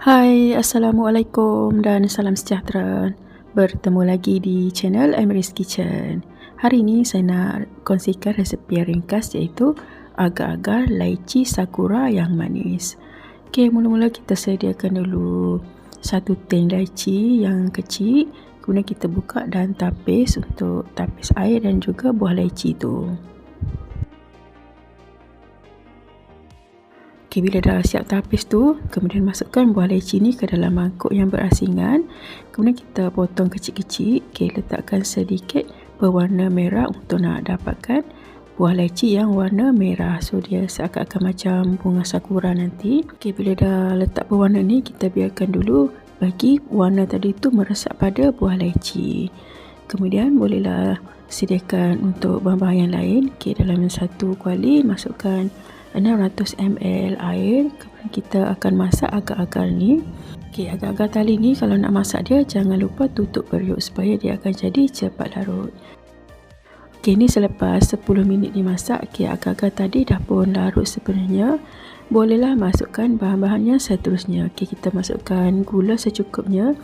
Hai, Assalamualaikum dan salam sejahtera. Bertemu lagi di channel Emiris Kitchen. Hari ini saya nak kongsikan resepi ringkas iaitu agar-agar lychee sakura yang manis. Okey, mula-mula kita sediakan dulu satu tin lychee yang kecil. Kemudian kita buka dan tapis untuk tapis air dan juga buah lychee tu. Okay, bila dah siap tapis tu, kemudian masukkan buah leci ni ke dalam mangkuk yang berasingan. Kemudian kita potong kecil-kecil. Okay, letakkan sedikit berwarna merah untuk nak dapatkan buah leci yang warna merah. So, dia seakan-akan macam bunga sakura nanti. Okay, bila dah letak berwarna ni, kita biarkan dulu bagi warna tadi tu meresap pada buah leci. Kemudian, bolehlah sediakan untuk bahan-bahan yang lain. Okay, dalam satu kuali, masukkan 600 ml air. Kemudian kita akan masak agar-agar ni. Okey, agar-agar tali ni kalau nak masak dia jangan lupa tutup periuk supaya dia akan jadi cepat larut. Okey, ni selepas 10 minit dimasak. Okey, agar-agar tadi dah pun larut sepenuhnya bolehlah masukkan bahan-bahannya seterusnya. Okey, kita masukkan gula secukupnya.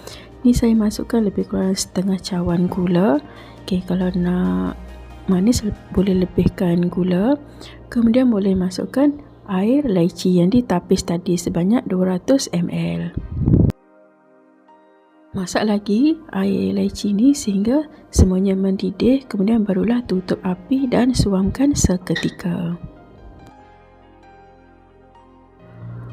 Ni saya masukkan lebih kurang setengah cawan gula. Okey, kalau nak manis boleh lebihkan gula kemudian boleh masukkan air lychee yang ditapis tadi sebanyak 200 ml. Masak lagi air lychee ni sehingga semuanya mendidih kemudian barulah tutup api dan suamkan seketika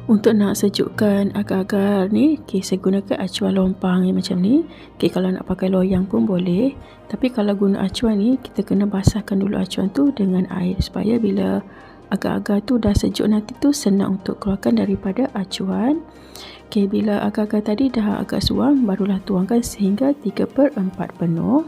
Untuk nak sejukkan agar-agar ni, okay, saya gunakan acuan lompang yang macam ni. Okay, kalau nak pakai loyang pun boleh. Tapi kalau guna acuan ni, kita kena basahkan dulu acuan tu dengan air supaya bila agar-agar tu dah sejuk nanti tu senang untuk keluarkan daripada acuan. Okay, bila agar-agar tadi dah agak suam, barulah tuangkan sehingga 3 per 4 penuh.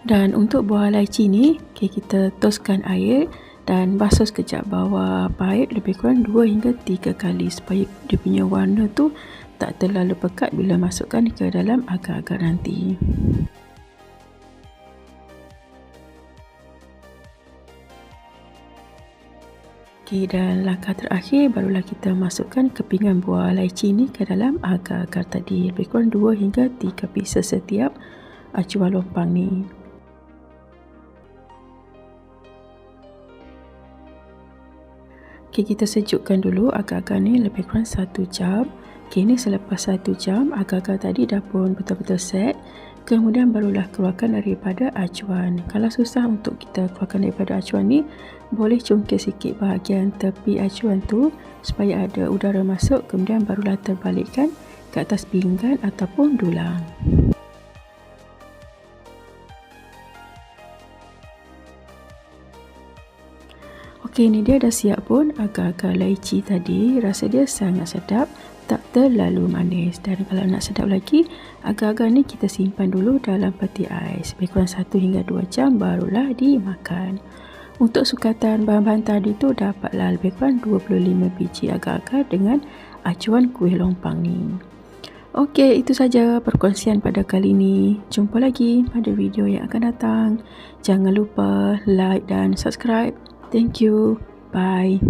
Dan untuk buah lychee ni, okay, kita toskan air dan basuh sekejap bawah air lebih kurang 2 hingga 3 kali supaya dia punya warna tu tak terlalu pekat bila masukkan ke dalam agar-agar nanti. Okay, dan langkah terakhir barulah kita masukkan kepingan buah lychee ni ke dalam agar-agar tadi lebih kurang 2 hingga 3 pieces setiap acuan lompang ni. Okay, kita sejukkan dulu agar-agar ni lebih kurang satu jam. Okay, ni selepas satu jam, agar-agar tadi dah pun betul-betul set. Kemudian barulah keluarkan daripada acuan. Kalau susah untuk kita keluarkan daripada acuan ni, boleh cungkil sikit bahagian tepi acuan tu supaya ada udara masuk. Kemudian barulah terbalikkan ke atas pinggan ataupun dulang. Okey, ni dia dah siap pun agak-agak lychee tadi. Rasa dia sangat sedap, tak terlalu manis. Dan kalau nak sedap lagi, agak-agak ni kita simpan dulu dalam peti ais. Lebih kurang 1 hingga 2 jam barulah dimakan. Untuk sukatan bahan-bahan tadi tu dapatlah lebih kurang 25 biji agak-agak dengan acuan kuih lompang ni. Okey, itu saja perkongsian pada kali ini. Jumpa lagi pada video yang akan datang. Jangan lupa like dan subscribe. Thank you. Bye.